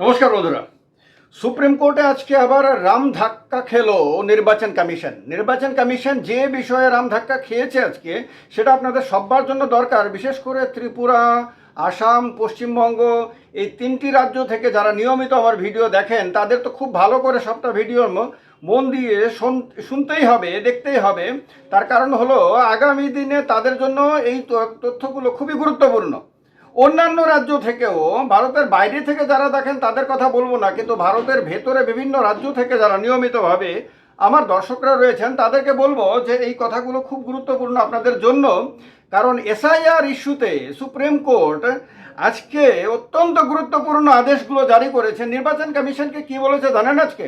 নমস্কার বন্ধুরা। সুপ্রিম কোর্টে আজকে আবার রাম ধাক্কা খেলো নির্বাচন কমিশন। নির্বাচন কমিশন যে বিষয়ে রাম ধাক্কা খেয়েছে আজকে, সেটা আপনাদের সবার জন্য দরকার। বিশেষ করে ত্রিপুরা, আসাম, পশ্চিমবঙ্গ, এই তিনটি রাজ্য থেকে যারা নিয়মিত আমার ভিডিও দেখেন, তাদের তো খুব ভালো করে সবটা ভিডিও মন দিয়ে শুন- শুনতেই হবে, দেখতেই হবে। তার কারণ হলো, আগামী দিনে তাদের জন্য এই তথ্যগুলো খুবই গুরুত্বপূর্ণ। অন্যান্য রাজ্য থেকেও, ভারতের বাইরে থেকে যারা দেখেন তাদের কথা বলব না, কিন্তু ভারতের ভেতরে বিভিন্ন রাজ্য থেকে যারা নিয়মিতভাবে আমার দর্শকরা রয়েছেন, তাদেরকে বলব যে এই কথাগুলো খুব গুরুত্বপূর্ণ আপনাদের জন্য। কারণ এসআইআর ইস্যুতে সুপ্রিম কোর্ট আজকে অত্যন্ত গুরুত্বপূর্ণ আদেশগুলো জারি করেছে। নির্বাচন কমিশনকে কি বলেছে জানেন আজকে?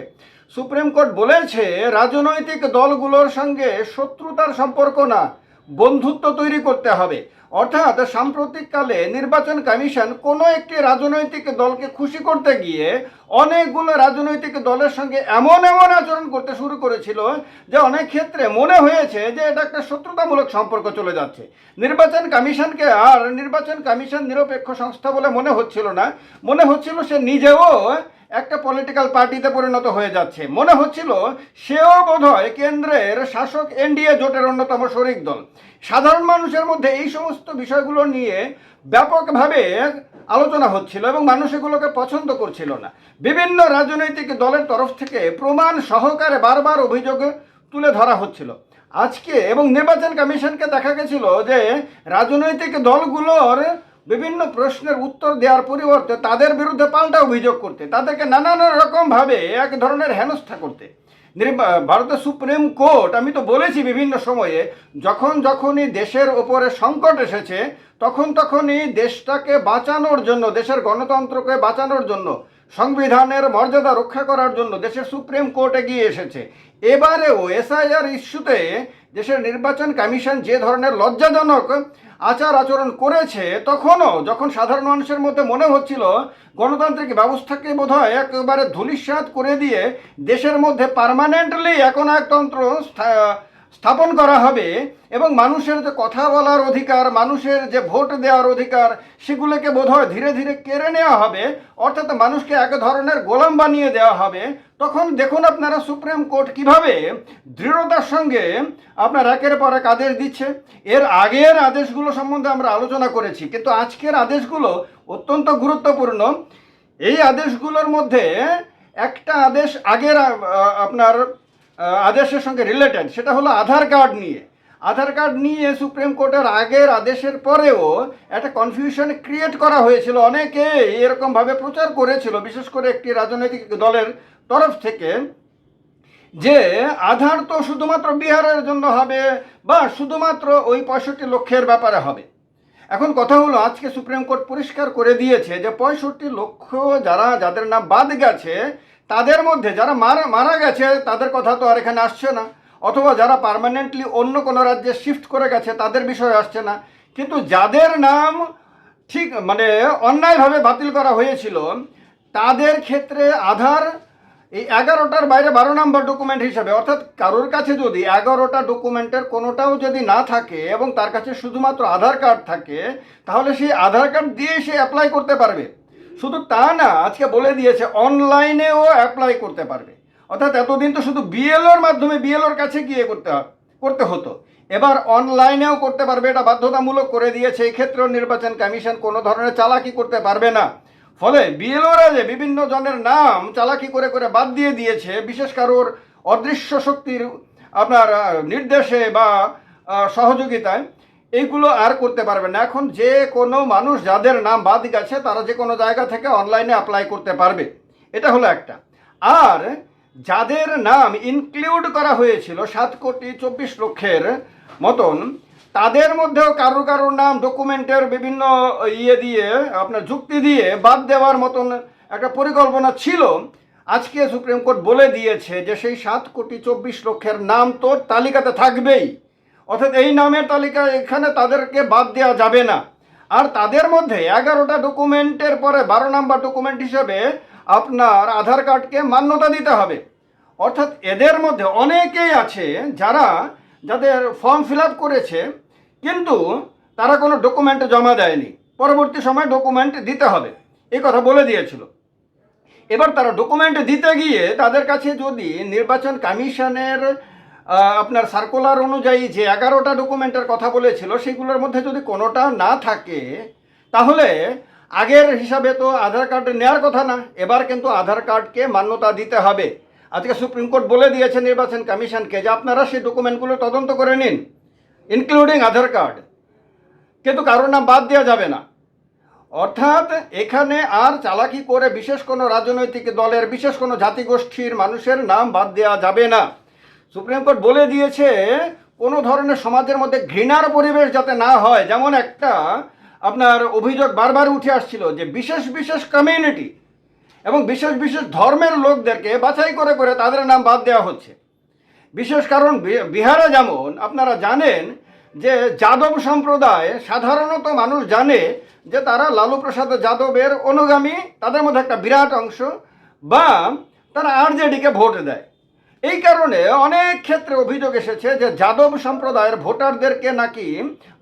সুপ্রিম কোর্ট বলেছে, রাজনৈতিক দলগুলোর সঙ্গে শত্রুতার সম্পর্ক না, বন্ধুত্ব তৈরি করতে হবে। অর্থাৎ সাম্প্রতিককালে নির্বাচন কমিশন কোনো একটি রাজনৈতিক দলকে খুশি করতে গিয়ে অনেকগুলো রাজনৈতিক দলের সঙ্গে এমন এমন আচরণ করতে শুরু করেছিল যে অনেক ক্ষেত্রে মনে হয়েছে যে এটা একটা শত্রুতামূলক সম্পর্ক চলে যাচ্ছে। নির্বাচন কমিশনকে আর নির্বাচন কমিশন নিরপেক্ষ সংস্থা বলে মনে হচ্ছিল না। মনে হচ্ছিল সে নিজেও একটা পলিটিক্যাল পার্টিতে পরিণত হয়ে যাচ্ছে। মনে হচ্ছিল সেও বোধহয় কেন্দ্রের শাসক এনডিএ জোটের অন্যতম শরিক দল। সাধারণ মানুষের মধ্যে এই সমস্ত বিষয়গুলো নিয়ে ব্যাপকভাবে আলোচনা হচ্ছিল এবং মানুষ এগুলোকে পছন্দ করছিল না। বিভিন্ন রাজনৈতিক দলের তরফ থেকে প্রমাণ সহকারে বারবার অভিযোগ তুলে ধরা হচ্ছিল। আজকে এবং নির্বাচন কমিশনকে দেখা গেছিল যে রাজনৈতিক দলগুলোর বিভিন্ন প্রশ্নের উত্তর দেওয়ার পরিবর্তে তাদের বিরুদ্ধে পাল্টা অভিযোগ করতে, তাদেরকে নানান রকমভাবে এক ধরনের হেনস্থা করতে। ভারতের সুপ্রিম কোর্ট, আমি তো বলেছি বিভিন্ন সময়ে, যখন যখনই দেশের ওপরে সংকট এসেছে, তখন তখনই দেশটাকে বাঁচানোর জন্য, দেশের গণতন্ত্রকে বাঁচানোর জন্য সংবিধানের মর্যাদা রক্ষা করার জন্য দেশের সুপ্রিম কোর্ট এগিয়ে এসেছে। এবারেও এসআইআর ইস্যুতে দেশের নির্বাচন কমিশন যে ধরনের লজ্জাজনক আচার আচরণ করেছে, তখনও যখন সাধারণ মানুষের মধ্যে মনে হচ্ছিল, গণতান্ত্রিক ব্যবস্থাকে বোধহয় একেবারে ধূলিসাৎ করে দিয়ে দেশের মধ্যে পার্মানেন্টলি এখন স্থা- স্থাপন করা হবে এবং মানুষের যে কথা বলার অধিকার, মানুষের যে ভোট দেওয়ার অধিকার, সেগুলোকে বোধহয় ধীরে ধীরে কেড়ে নেওয়া হবে। অর্থাৎ মানুষকে এক ধরনের গোলাম বানিয়ে দেওয়া হবে। তখন দেখুন আপনারা সুপ্রিম কোর্ট কীভাবে দৃঢ়তার সঙ্গে আপনার একের পর এক আদেশ দিচ্ছে। এর আগের আদেশগুলো সম্বন্ধে আমরা আলোচনা করেছি, কিন্তু আজকের আদেশগুলো অত্যন্ত গুরুত্বপূর্ণ। এই আদেশগুলোর মধ্যে একটা আদেশ আগের আপনার আদেশের সঙ্গে রিলেটেড সেটা হলো আধার কার্ড নিয়ে। আধার কার্ড নিয়ে সুপ্রিম কোর্টের আগের আদেশের পরেও একটা কনফিউশন ক্রিয়েট করা হয়েছিল। অনেকে এরকমভাবে প্রচার করেছিল, বিশেষ করে একটি রাজনৈতিক দলের তরফ থেকে, যে আধার তো শুধুমাত্র বিহারের জন্য হবে বা শুধুমাত্র ওই পঁয়ষট্টি লক্ষের ব্যাপারে হবে। এখন কথা হলো, আজকে সুপ্রিম কোর্ট পরিষ্কার করে দিয়েছে যে পঁয়ষট্টি লক্ষ যারা, যাদের নাম বাদ গেছে তাদের মধ্যে যারা মারা মারা গেছে, তাদের কথা তো আর এখানে আসছে না। অথবা যারা পার্মানেন্টলি অন্য কোনো রাজ্যে শিফট করে গেছে, তাদের বিষয় আসছে না। কিন্তু যাদের নাম ঠিক মানে অন্যায়ভাবে বাতিল করা হয়েছিল, তাদের ক্ষেত্রে আধার এই এগারোটার বাইরে বারো নম্বর ডকুমেন্ট হিসাবে, অর্থাৎ কারোর কাছে যদি এগারোটা ডকুমেন্টের কোনোটাও যদি না থাকে এবং তার কাছে শুধুমাত্র আধার কার্ড থাকে, তাহলে সেই আধার কার্ড দিয়ে সে অ্যাপ্লাই করতে পারবে। শুধু তা না, আজকে বলে দিয়েছে, অনলাইনেও অ্যাপ্লাই করতে পারবে। অর্থাৎ এতদিন তো শুধু বিএলওর মাধ্যমে বিএলওর কাছে গিয়ে করতে করতে হতো। এবার অনলাইনেও করতে পারবে, এটা বাধ্যতামূলক করে দিয়েছে। এই ক্ষেত্রেও নির্বাচন কমিশন কোনো ধরনের চালাকি করতে পারবে না। ফলে বিএলওরা যে বিভিন্ন জনের নাম চালাকি করে করে বাদ দিয়ে দিয়েছে, বিশেষ কারোর অদৃশ্য শক্তির আপনার নির্দেশে বা সহযোগিতায় এইগুলো আর করতে পারবে না। এখন যে কোনো মানুষ যাদের নাম বাদ গেছে, তারা যে কোনো জায়গা থেকে অনলাইনে অ্যাপ্লাই করতে পারবে। এটা হলো একটা। আর যাদের নাম ইনক্লুড করা হয়েছিল সাত কোটি চব্বিশ লক্ষের মতন, তাদের মধ্যেও কারও কারোর নাম ডকুমেন্টের বিভিন্ন ইয়ে দিয়ে, আপনার যুক্তি দিয়ে বাদ দেওয়ার মতন একটা পরিকল্পনা ছিল। আজকে সুপ্রিম কোর্ট বলে দিয়েছে যে সেই সাত কোটি চব্বিশ লক্ষের নাম তো তালিকাতে থাকবেই। অর্থাৎ এই নামের তালিকা এখানে তাদেরকে বাদ দেওয়া যাবে না। আর তাদের মধ্যে এগারোটা ডকুমেন্টের পরে বারো নাম্বার ডকুমেন্ট হিসেবে আপনার আধার কার্ডকে মান্যতা দিতে হবে। অর্থাৎ এদের মধ্যে অনেকেই আছে যারা যাদের ফর্ম ফিল করেছে, কিন্তু তারা কোনো ডকুমেন্ট জমা দেয়নি। পরবর্তী সময় ডকুমেন্ট দিতে হবে। এই কথা বলে দিয়েছিল। এবার তারা ডকুমেন্ট দিতে গিয়ে তাদের কাছে যদি নির্বাচন কমিশনের আপনার সার্কুলার অনুযায়ী যে এগারোটা ডকুমেন্টের কথা বলেছিল, সেগুলোর মধ্যে যদি কোনোটা না থাকে, তাহলে আগের হিসাবে তো আধার কার্ড নেওয়ার কথা না, এবার কিন্তু আধার কার্ডকে মান্যতা দিতে হবে। আজকে সুপ্রিম কোর্ট বলে দিয়েছে, নির্বাচন কমিশনকে, যে আপনারা সেই ডকুমেন্টগুলো তদন্ত করে নিন ইনক্লুডিং আধার কার্ড। কিন্তু কারোর নাম বাদ দেওয়া যাবে না। অর্থাৎ এখানে আর চালাকি করে বিশেষ কোনো রাজনৈতিক দলের, বিশেষ কোনো জাতিগোষ্ঠীর মানুষের নাম বাদ দেওয়া যাবে না। সুপ্রিম কোর্ট বলে দিয়েছে, কোনো ধরনের সমাজের মধ্যে ঘৃণার পরিবেশ যাতে না হয়, যেমন একটা আপনার অভিযোগ বারবার উঠে আসছিল যে বিশেষ বিশেষ কমিউনিটি এবং বিশেষ বিশেষ ধর্মের লোকদেরকে বাছাই করে করে তাদের নাম বাদ দেওয়া হচ্ছে। বিশেষ কারণ বিহারে যেমন আপনারা জানেন যে যাদব সম্প্রদায় সাধারণত মানুষ জানে যে তারা লালু প্রসাদ যাদবের অনুগামী, তাদের মধ্যে একটা বিরাট অংশ, বা তারা আরজেডিকে ভোট দেয়। এই কারণে অনেক ক্ষেত্রে অভিযোগ এসেছে যে যাদব সম্প্রদায়ের ভোটারদেরকে নাকি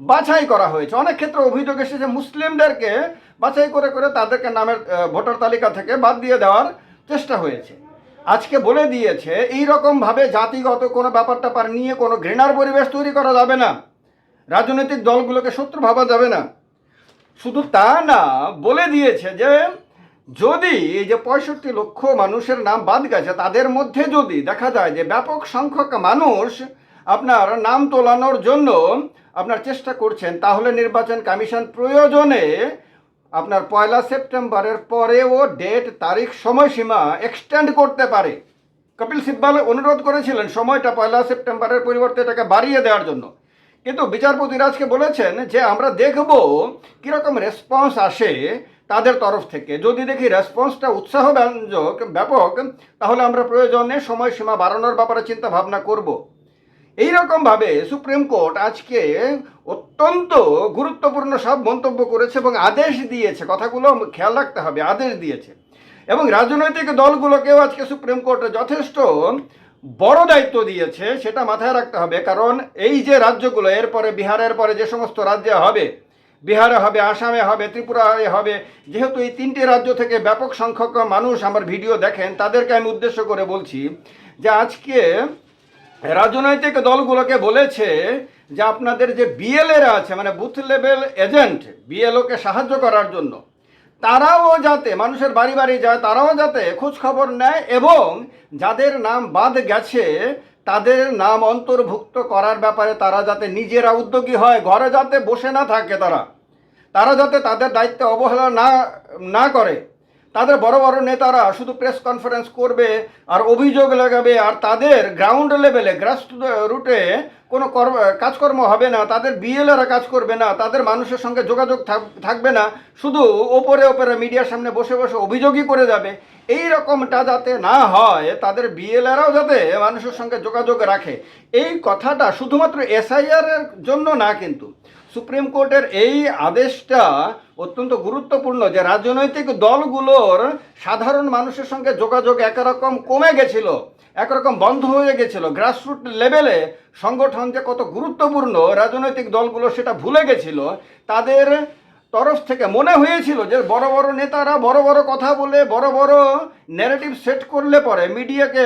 বাছাই করা হয়েছে। অনেক ক্ষেত্রে অভিযোগ এসেছে মুসলিমদেরকে বাছাই করে করে তাদেরকে নামের ভোটার তালিকা থেকে বাদ দিয়ে দেওয়ার চেষ্টা হয়েছে। আজকে বলে দিয়েছে এই ভাবে জাতিগত কোনো ব্যাপার ট্যাপার নিয়ে কোনো ঘৃণার পরিবেশ তৈরি করা যাবে না। রাজনৈতিক দলগুলোকে শত্রু ভাবা যাবে না। শুধু তা না, বলে দিয়েছে যে যদি এই যে পঁয়ষট্টি লক্ষ মানুষের নাম বাদ গেছে, তাদের মধ্যে যদি দেখা যায় যে ব্যাপক সংখ্যক মানুষ আপনার নাম তোলানোর জন্য আপনার চেষ্টা করছেন, তাহলে নির্বাচন কমিশন প্রয়োজনে আপনার পয়লা সেপ্টেম্বরের পরেও ডেট তারিখ, সময়সীমা এক্সটেন্ড করতে পারে। কপিল সিব্বাল অনুরোধ করেছিলেন সময়টা পয়লা সেপ্টেম্বরের পরিবর্তে এটাকে বাড়িয়ে দেওয়ার জন্য। কিন্তু বিচারপতি রাজকে বলেছেন যে আমরা দেখব কীরকম রেসপন্স আসে তাদের তরফ থেকে। যদি দেখি রেসপন্সটা উৎসাহব্যঞ্জক, ব্যাপক, তাহলে আমরা প্রয়োজনে সময়সীমা বাড়ানোর ব্যাপারে চিন্তা ভাবনা করব। এই রকমভাবে সুপ্রিম কোর্ট আজকে অত্যন্ত গুরুত্বপূর্ণ সব মন্তব্য করেছে এবং আদেশ দিয়েছে। কথাগুলো খেয়াল রাখতে হবে, আদেশ দিয়েছে। এবং রাজনৈতিক দলগুলোকেও আজকে সুপ্রিম কোর্টে যথেষ্ট বড় দায়িত্ব দিয়েছে, সেটা মাথায় রাখতে হবে। কারণ এই যে রাজ্যগুলো, এরপরে বিহারের পরে যে সমস্ত রাজ্যে হবে বিহারে হবে, আসামে হবে, ত্রিপুরায় হবে। যেহেতু এই তিনটি রাজ্য থেকে ব্যাপক সংখ্যক মানুষ আমার ভিডিও দেখেন, তাদেরকে আমি উদ্দেশ্য করে বলছি যে আজকে রাজনৈতিক দলগুলোকে বলেছে যে আপনাদের যে বিএলএরা আছে মানে বুথ লেভেল এজেন্ট বিএলওকে সাহায্য করার জন্য, তারাও যাতে, মানুষের বাড়ি বাড়ি যায়, তারাও যাতে খোঁজ খবর নেয় এবং যাদের নাম বাদ গেছে তাদের নাম অন্তর্ভুক্ত করার ব্যাপারে তারা যাতে নিজেরা উদ্যোগী হয়, ঘরে যাতে বসে না থাকে তারা তারা যাতে তাদের দায়িত্বে অবহেলা না না করে। তাদের বড় বড় নেতারা শুধু প্রেস কনফারেন্স করবে আর অভিযোগ লাগাবে আর তাদের গ্রাউন্ড লেভেলে গ্রাস রুটে কোনো কর্ম, কাজকর্ম হবে না, তাদের বিএলএরা কাজ করবে না, তাদের মানুষের সঙ্গে যোগাযোগ থাক- থাকবে না, শুধু ওপরে ওপরে মিডিয়ার সামনে বসে বসে অভিযোগই করে যাবে। এই রকমটা যাতে না হয়, তাদের বিএলএরাও যাতে মানুষের সঙ্গে যোগাযোগ রাখে। এই কথাটা শুধুমাত্র এসআইআর এর জন্য না কিন্তু, সুপ্রিম কোর্টের এই আদেশটা অত্যন্ত গুরুত্বপূর্ণ যে রাজনৈতিক দলগুলোর সাধারণ মানুষের সঙ্গে যোগাযোগ একরকম কমে গেছিল। একরকম বন্ধ হয়ে গেছিল। গ্রাসরুট লেভেলে সংগঠন যে কত গুরুত্বপূর্ণ, রাজনৈতিক দলগুলো সেটা ভুলে গেছিল। তাদের তরফ থেকে মনে হয়েছিল যে বড় বড় নেতারা বড় বড় কথা বলে, বড় বড় ন্যারেটিভ সেট করলে পরে মিডিয়াকে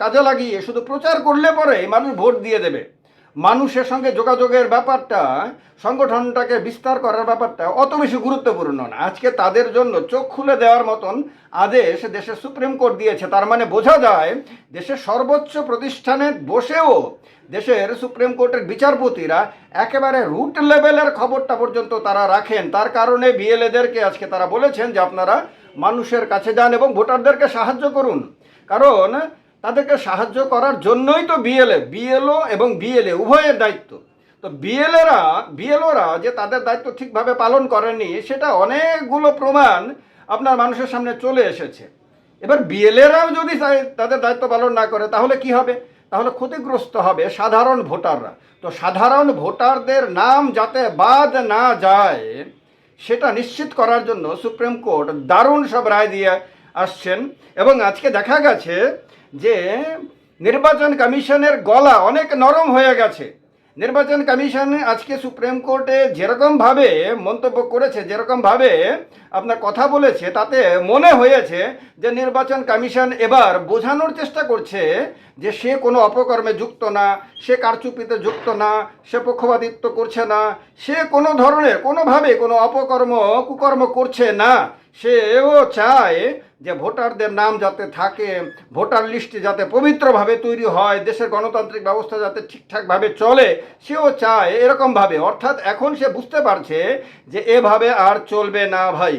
কাজে লাগিয়ে শুধু প্রচার করলে পরে মানুষ ভোট দিয়ে দেবে। মানুষের সঙ্গে যোগাযোগের ব্যাপারটা, সংগঠনটাকে বিস্তার করার ব্যাপারটা অত বেশি গুরুত্বপূর্ণ না। আজকে তাদের জন্য চোখ খুলে দেওয়ার মতন আদেশ দেশের সুপ্রিম কোর্ট দিয়েছে। তার মানে বোঝা যায়, দেশের সর্বোচ্চ প্রতিষ্ঠানে বসেও দেশের সুপ্রিম কোর্টের বিচারপতিরা একেবারে রুট লেভেলের খবরটা পর্যন্ত তারা রাখেন। তার কারণে বিএলএদেরকে আজকে তারা বলেছেন যে আপনারা মানুষের কাছে যান এবং ভোটারদেরকে সাহায্য করুন। কারণ তাদেরকে সাহায্য করার জন্যই তো বিএলএ বিএলও এবং বিএলএ উভয়ের দায়িত্ব। তো বিএলএরা বিএলওরা যে তাদের দায়িত্ব ঠিকভাবে পালন করেনি সেটা অনেকগুলো প্রমাণ আপনার মানুষের সামনে চলে এসেছে। এবার বিএলএরাও যদি তাদের দায়িত্ব পালন না করে, তাহলে কি হবে? তাহলে ক্ষতিগ্রস্ত হবে সাধারণ ভোটাররা। তো সাধারণ ভোটারদের নাম যাতে বাদ না যায়, সেটা নিশ্চিত করার জন্য সুপ্রিম কোর্ট দারুণ সব রায় দিয়ে আসছেন। এবং আজকে দেখা গেছে যে নির্বাচন কমিশনের গলা অনেক নরম হয়ে গেছে। নির্বাচন কমিশন আজকে সুপ্রিম কোর্টে যেরকমভাবে মন্তব্য করেছে, যেরকমভাবে আপনার কথা বলেছে, তাতে মনে হয়েছে যে নির্বাচন কমিশন এবার বোঝানোর চেষ্টা করছে যে সে কোনো অপকর্মে যুক্ত না, সে কারচুপিতে যুক্ত না, সে পক্ষপাতিত্ব করছে না, সে কোনো ধরনের কোনোভাবে কোনো অপকর্ম, কুকর্ম করছে না। সেও চায় যে ভোটারদের নাম যাতে থাকে, ভোটার লিস্টে যাতে পবিত্রভাবে তৈরি হয়, দেশের গণতান্ত্রিক ব্যবস্থা যাতে ঠিকঠাকভাবে চলে, সেও চায় এরকমভাবে। অর্থাৎ এখন সে বুঝতে পারছে যে এভাবে আর চলবে না ভাই।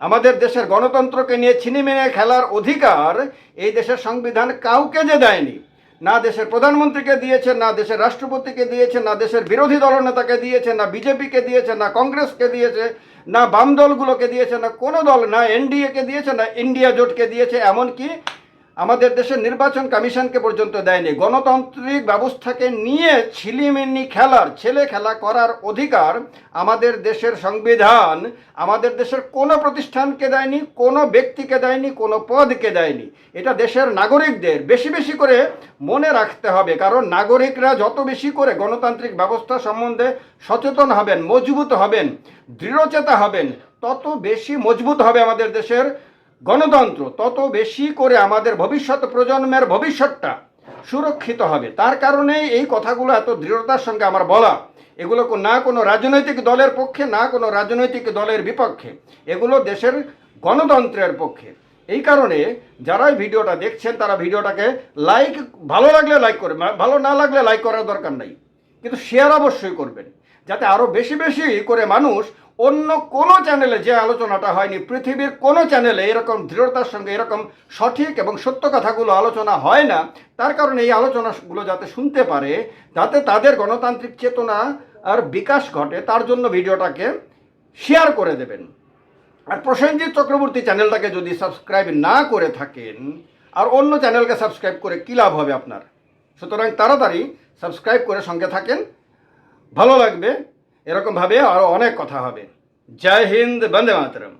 আমাদের দেশের গণতন্ত্রকে নিয়ে ছিনিমিনে খেলার অধিকার এই দেশের সংবিধান কাউকে যে দেয়নি। না দেশের প্রধানমন্ত্রীকে দিয়েছে, না দেশের রাষ্ট্রপতিকে দিয়েছে, না দেশের বিরোধী দলনেতাকে দিয়েছে, না বিজেপিকে দিয়েছে, না কংগ্রেসকে দিয়েছে না বাম দলগুলোকে দিয়েছে, না কোনো দল, না এনডিএকে দিয়েছে, না ইন্ডিয়া জোটকে দিয়েছে, এমনকি আমাদের দেশের নির্বাচন কমিশনকে পর্যন্ত দেয়নি। গণতান্ত্রিক ব্যবস্থাকে নিয়ে ছিলিমিনি খেলার, ছেলে খেলা করার অধিকার আমাদের দেশের সংবিধান, আমাদের দেশের কোনো প্রতিষ্ঠানকে দেয়নি, কোনো ব্যক্তিকে দেয়নি, কোনো পদকে দেয়নি। এটা দেশের নাগরিকদের বেশি বেশি করে মনে রাখতে হবে, কারণ নাগরিকরা যত বেশি করে গণতান্ত্রিক ব্যবস্থা সম্বন্ধে সচেতন হবেন, মজবুত হবেন, দৃঢ়চেতা হবেন, তত বেশি মজবুত হবে আমাদের দেশের গণতন্ত্র তত বেশি করে আমাদের ভবিষ্যৎ প্রজন্মের ভবিষ্যৎটা সুরক্ষিত হবে। তার কারণেই এই কথাগুলো এত দৃঢ়তার সঙ্গে আমার বলা। এগুলো না কোনো রাজনৈতিক দলের পক্ষে, না কোনো রাজনৈতিক দলের বিপক্ষে। এগুলো দেশের গণতন্ত্রের পক্ষে। এই কারণে যারা এই ভিডিওটা দেখছেন, তারা ভিডিওটাকে লাইক, ভালো লাগলে লাইক করবে ভালো না লাগলে লাইক করার দরকার নাই। কিন্তু শেয়ার অবশ্যই করবেন। যাতে আরও বেশি বেশি করে মানুষ অন্য কোনো চ্যানেলে যে আলোচনাটা হয়নি, পৃথিবীর কোনো চ্যানেলে এরকম দৃঢ়তার সঙ্গে এরকম সঠিক এবং সত্য কথাগুলো আলোচনা হয় না, তার কারণে এই আলোচনাগুলো যাতে শুনতে পারে, যাতে তাদের গণতান্ত্রিক চেতনা আর বিকাশ ঘটে, তার জন্য ভিডিওটাকে শেয়ার করে দেবেন। আর প্রসেনজিৎ চক্রবর্তী চ্যানেলটাকে যদি সাবস্ক্রাইব না করে থাকেন, আর অন্য চ্যানেলকে সাবস্ক্রাইব করে কী লাভ হবে আপনার? সুতরাং তাড়াতাড়ি সাবস্ক্রাইব করে সঙ্গে থাকেন। ভালো লাগবে। এরকমভাবে আরও অনেক কথা হবে। জয় হিন্দ বন্দে মাতরম।